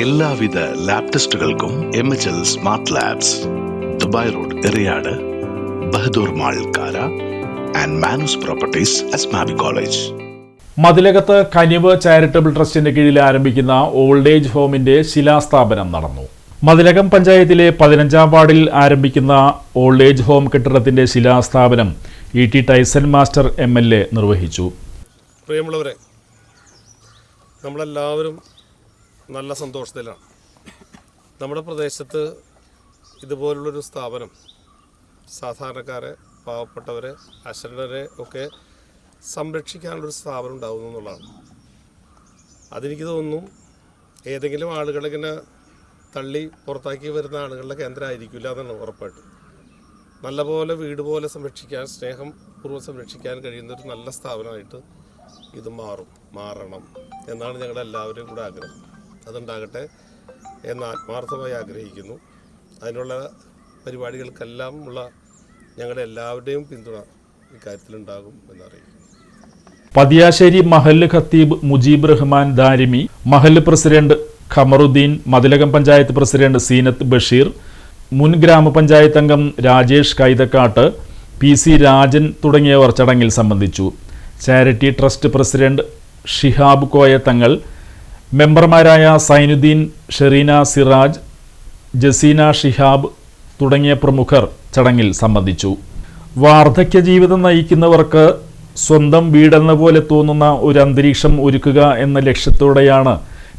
എല്ലാവിധ lab ടെസ്റ്റുകൾക്കും M H L smart labs Dubai road Eriyad Bahadur mall Kara and Manoos properties Asmabi college മതിലകത്ത് Kaniv charitable ട്രസ്റ്റിന്റെ കീഴിൽ ആരംഭിക്കുന്ന old age ഹോമിന്റെ ശിലാസ്ഥാപനം നടന്നു. മതിലകം പഞ്ചായത്തിലെ പതിനഞ്ചാം വാർഡിൽ ആരംഭിക്കുന്ന ഓൾഡ് ഏജ് ഹോം കെട്ടിടത്തിന്റെ ശിലാസ്ഥാപനം E T Taison master M L A നിർവഹിച്ചു. പ്രിയമുള്ളവരെ നമ്മളെല്ലാവരും നല്ല സന്തോഷത്തിലാണ്. നമ്മുടെ പ്രദേശത്ത് ഇതുപോലുള്ളൊരു സ്ഥാപനം സാധാരണക്കാരെ പാവപ്പെട്ടവരെ അശരണരെ ഒക്കെ സംരക്ഷിക്കാനുള്ളൊരു സ്ഥാപനം ഉണ്ടാകുന്നു എന്നുള്ളതാണ്. അതെനിക്ക് തോന്നുന്നു ഏതെങ്കിലും ആളുകളിങ്ങനെ തള്ളി പുറത്താക്കി വരുന്ന ആളുകളുടെ കേന്ദ്രമായിരിക്കില്ല എന്നാണ് ഉറപ്പായിട്ട്. നല്ലപോലെ വീട് പോലെ സംരക്ഷിക്കാൻ സ്നേഹം പൂർവം സംരക്ഷിക്കാൻ കഴിയുന്ന ഒരു നല്ല സ്ഥാപനമായിട്ട് ഇത് മാറും മാറണം എന്നാണ് ഞങ്ങളുടെ എല്ലാവരും കൂടെ ആഗ്രഹം. അതുണ്ടാകട്ടെ എന്ന് ആത്മാർത്ഥമായി ആഗ്രഹിക്കുന്നു. അതിനുള്ള പരിപാടികൾക്കെല്ലാം ഉള്ള ഞങ്ങളുടെ എല്ലാവരുടെയും പിന്തുണ ഇക്കാര്യത്തിലുണ്ടാകും എന്നറിയിക്കുന്നു. പതിയാശ്ശേരി മഹല്ല് ഖത്തീബ് മുജീബ് റഹ്മാൻ ദാരിമി മഹല്ല് പ്രസിഡന്റ് ഖമറുദ്ദീൻ മതിലകം പഞ്ചായത്ത് പ്രസിഡന്റ് സീനത്ത് ബഷീർ മുൻ ഗ്രാമപഞ്ചായത്ത് അംഗം രാജേഷ് കൈതക്കാട്ട് പി സി രാജൻ തുടങ്ങിയവർ ചടങ്ങിൽ സംബന്ധിച്ചു. Charity trust president Shihab Koya Thangal മെമ്പർമാരായ സൈനുദ്ദീൻ ഷെറീന സിറാജ് ജസീന ഷിഹാബ് തുടങ്ങിയ പ്രമുഖർ ചടങ്ങിൽ സംബന്ധിച്ചു. വാർദ്ധക്യ ജീവിതം നയിക്കുന്നവർക്ക് സ്വന്തം വീടെന്ന പോലെ തോന്നുന്ന ഒരു അന്തരീക്ഷം ഒരുക്കുക എന്ന ലക്ഷ്യത്തോടെയാണ്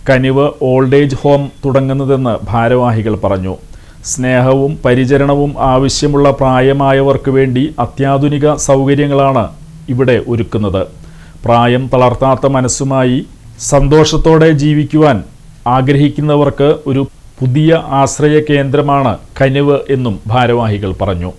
കനിവ് ഓൾഡ് ഏജ് ഹോം തുടങ്ങുന്നതെന്ന് ഭാരവാഹികൾ പറഞ്ഞു. സ്നേഹവും പരിചരണവും ആവശ്യമുള്ള പ്രായമായവർക്ക് വേണ്ടി അത്യാധുനിക സൗകര്യങ്ങളാണ് ഇവിടെ ഒരുക്കുന്നത്. പ്രായം തളർത്താത്ത മനസ്സുമായി സന്തോഷത്തോടെ ജീവിക്കുവാൻ ആഗ്രഹിക്കുന്നവർക്ക് ഒരു പുതിയ ആശ്രയ കേന്ദ്രമാണ് കനിവ് എന്നും ഭാരവാഹികൾ പറഞ്ഞു.